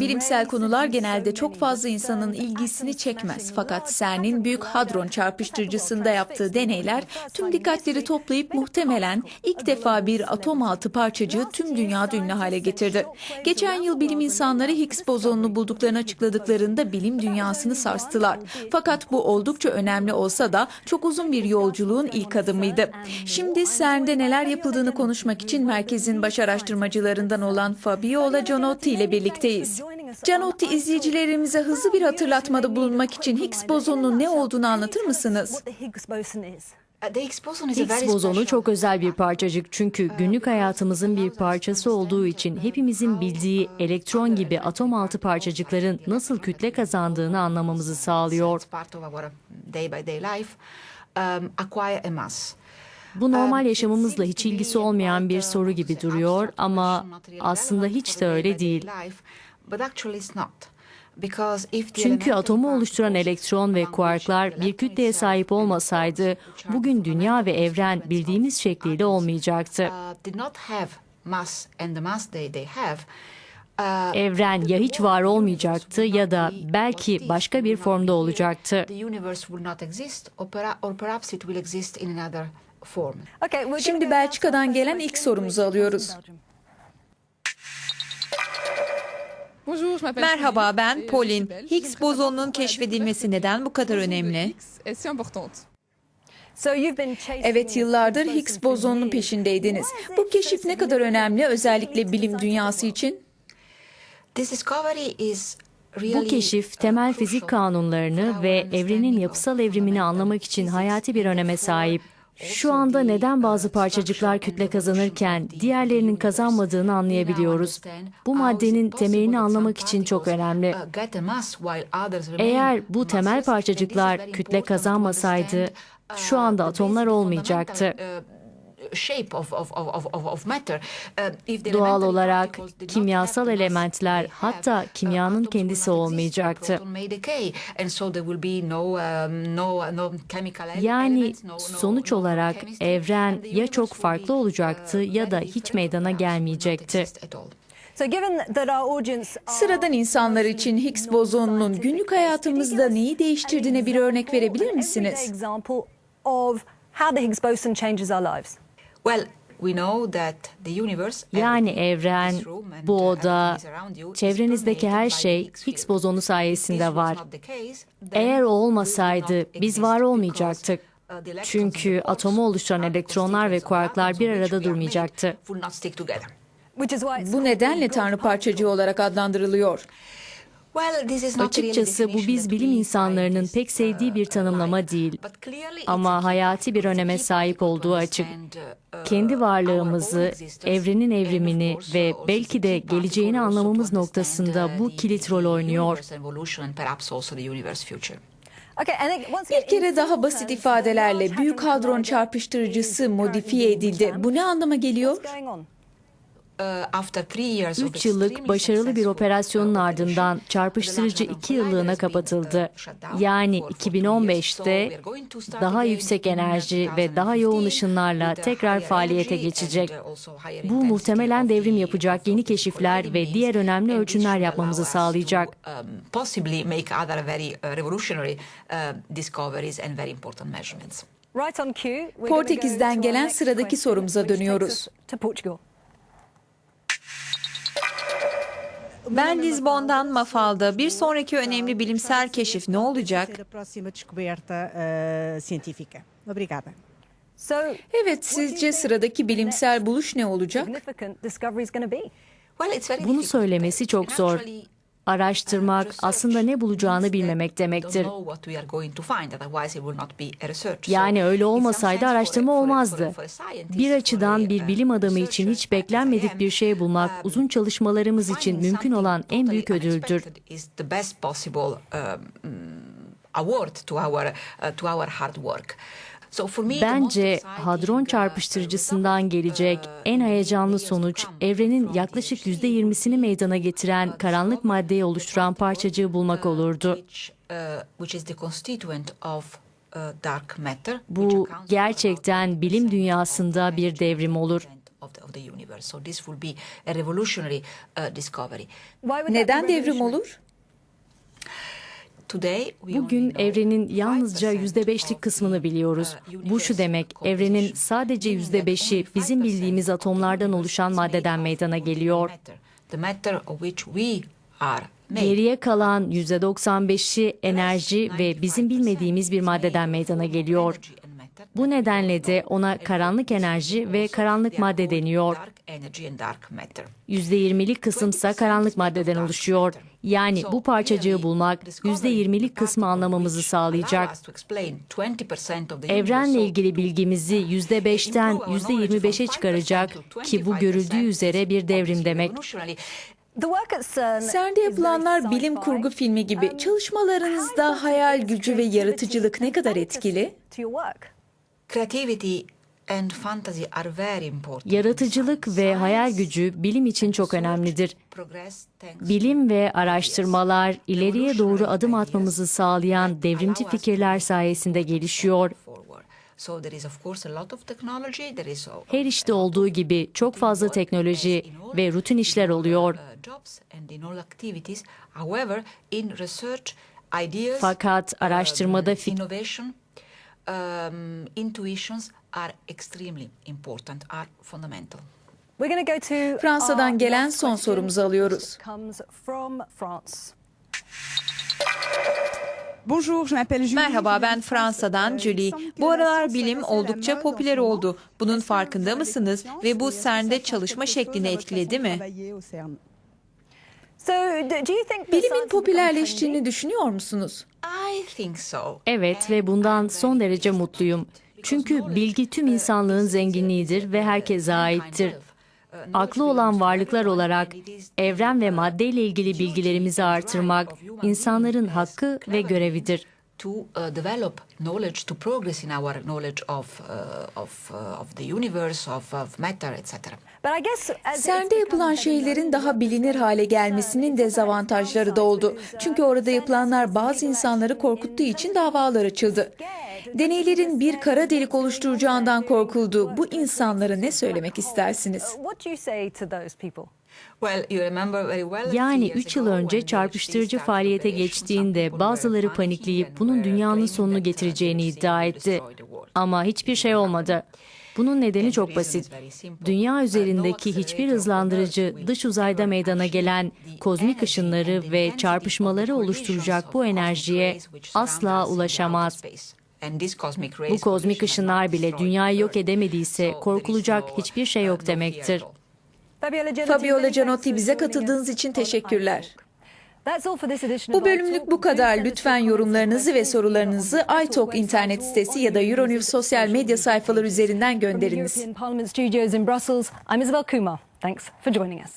Bilimsel konular genelde çok fazla insanın ilgisini çekmez. Fakat CERN'in Büyük Hadron Çarpıştırıcısında yaptığı deneyler tüm dikkatleri toplayıp muhtemelen ilk defa bir atom altı parçacığı tüm dünya ünlü hale getirdi. Geçen yıl bilim insanları Higgs bozonunu bulduklarını açıkladıklarında bilim dünyasını sarstılar. Fakat bu oldukça önemli olsa da çok uzun bir yolculuğun ilk adımıydı. Şimdi CERN'de neler yapıldığını konuşmak için merkezin baş araştırmacılarından olan Fabiola Gianotti ile birlikteyiz. Gianotti izleyicilerimize hızlı bir hatırlatmada bulunmak için Higgs bozonunun ne olduğunu anlatır mısınız? Higgs bozonu çok özel bir parçacık çünkü günlük hayatımızın bir parçası olduğu için hepimizin bildiği elektron gibi atom altı parçacıkların nasıl kütle kazandığını anlamamızı sağlıyor. Bu normal yaşamımızla hiç ilgisi olmayan bir soru gibi duruyor ama aslında hiç de öyle değil. Çünkü atomu oluşturan elektron ve kuarklar bir kütleye sahip olmasaydı bugün dünya ve evren bildiğimiz şekliyle olmayacaktı. Evren ya hiç var olmayacaktı ya da belki başka bir formda olacaktı. Şimdi Belçika'dan gelen ilk sorumuzu alıyoruz. Merhaba ben Pauline. Higgs bozonunun keşfedilmesi neden bu kadar önemli? Evet yıllardır Higgs bozonunun peşindeydiniz. Bu keşif ne kadar önemli özellikle bilim dünyası için? Bu keşif temel fizik kanunlarını ve evrenin yapısal evrimini anlamak için hayati bir öneme sahip. Şu anda neden bazı parçacıklar kütle kazanırken diğerlerinin kazanmadığını anlayabiliyoruz. Bu maddenin temelini anlamak için çok önemli. Eğer bu temel parçacıklar kütle kazanmasaydı şu anda atomlar olmayacaktı. Doğal olarak kimyasal elementler hatta kimyanın kendisi olmayacaktı. Yani sonuç olarak evren ya çok farklı olacaktı ya da hiç meydana gelmeyecekti. Sıradan insanlar için Higgs bozonunun günlük hayatımızda neyi değiştirdiğine bir örnek verebilir misiniz? Yani evren, bu oda, çevrenizdeki her şey Higgs bozonu sayesinde var. Eğer o olmasaydı biz var olmayacaktık. Çünkü atomu oluşturan elektronlar ve kuarklar bir arada durmayacaktı. Bu nedenle Tanrı parçacığı olarak adlandırılıyor. Açıkçası bu biz bilim insanlarının pek sevdiği bir tanımlama değil. Ama hayati bir öneme sahip olduğu açık. Kendi varlığımızı, evrenin evrimini ve belki de geleceğini anlamamız noktasında bu kilit rol oynuyor. Bir kere daha basit ifadelerle Büyük Hadron Çarpıştırıcısı modifiye edildi. Bu ne anlama geliyor? Üç yıllık başarılı bir operasyonun ardından çarpıştırıcı iki yıllığına kapatıldı. Yani 2015'te daha yüksek enerji ve daha yoğun ışınlarla tekrar faaliyete geçecek. Bu muhtemelen devrim yapacak yeni keşifler ve diğer önemli ölçümler yapmamızı sağlayacak. Portekiz'den gelen sıradaki sorumuza dönüyoruz. Ben Lizbon'dan Mafal'da. Bir sonraki önemli bilimsel keşif ne olacak? Evet, sizce sıradaki bilimsel buluş ne olacak? Bunu söylemesi çok zor. Araştırmak aslında ne bulacağını bilmemek demektir. Yani öyle olmasaydı araştırma olmazdı. Bir açıdan bir bilim adamı için hiç beklenmedik bir şey bulmak uzun çalışmalarımız için mümkün olan en büyük ödüldür. Bence hadron çarpıştırıcısından gelecek en heyecanlı sonuç evrenin yaklaşık yüzde yirmisini meydana getiren karanlık maddeyi oluşturan parçacığı bulmak olurdu. Bu gerçekten bilim dünyasında bir devrim olur. of the, of the universe. So this will be a revolutionary uh, discovery. Neden devrim olur? Bugün evrenin yalnızca 5% yüzde beşlik kısmını biliyoruz. uh, Bu şu demek, evrenin sadece yüzde beşi bizim 5% bildiğimiz atomlardan oluşan maddeden meydana geliyor. Geriye kalan yüzde 95'i enerji ve bizim bilmediğimiz bir maddeden meydana geliyor. Bu nedenle de ona karanlık enerji ve karanlık madde deniyor. %20'lik kısımsa karanlık maddeden oluşuyor. Yani bu parçacığı bulmak %20'lik kısmı anlamamızı sağlayacak. Evrenle ilgili bilgimizi %5'ten %25'e çıkaracak ki bu görüldüğü üzere bir devrim demek. CERN'de yapılanlar bilim kurgu filmi gibi. Çalışmalarınızda hayal gücü ve yaratıcılık ne kadar etkili? Yaratıcılık ve hayal gücü bilim için çok önemlidir. Bilim ve araştırmalar ileriye doğru adım atmamızı sağlayan devrimci fikirler sayesinde gelişiyor. Her işte olduğu gibi çok fazla teknoloji ve rutin işler oluyor. uh, ideas, Fakat araştırmada um, intuitions are extremely important, are fundamental. Fransa'dan gelen son sorumuzu alıyoruz. Bonjour, je m'appelle Julie. Merhaba ben Fransa'dan Julie. Bu aralar bilim oldukça popüler oldu. Bunun farkında mısınız? Ve bu CERN'de çalışma şeklini etkiledi mi? Bilimin popülerleştiğini düşünüyor musunuz? Evet ve bundan son derece mutluyum. Çünkü bilgi tüm insanlığın zenginliğidir ve herkese aittir. Aklı olan varlıklar olarak evren ve madde ile ilgili bilgilerimizi artırmak insanların hakkı ve görevidir. To uh, develop knowledge, to progress in our knowledge of uh, of uh, of the universe, of, of matter, etc. CERN'de yapılan şeylerin daha bilinir hale gelmesinin dezavantajları da oldu. Çünkü orada yapılanlar bazı insanları korkuttuğu için davalar açıldı. Deneylerin bir kara delik oluşturacağından korkuldu. Bu insanlara ne söylemek istersiniz? Yani years 3 yıl önce çarpıştırıcı faaliyete geçtiğinde bazıları panikleyip bunun dünyanın sonunu uh, getireceğini iddia etti. Ama hiçbir şey olmadı. Bunun nedeni çok basit. Dünya üzerindeki hiçbir hızlandırıcı dış uzayda meydana gelen kozmik ışınları ve çarpışmaları oluşturacak bu enerjiye asla ulaşamaz. Bu kozmik ışınlar bile dünyayı yok edemediyse korkulacak hiçbir şey yok demektir. Fabiola Canotti bize katıldığınız için teşekkürler. Bu bölümlük bu kadar. Lütfen yorumlarınızı ve sorularınızı iTalk internet sitesi ya da Euronews sosyal medya sayfaları üzerinden gönderiniz. Thanks for joining us.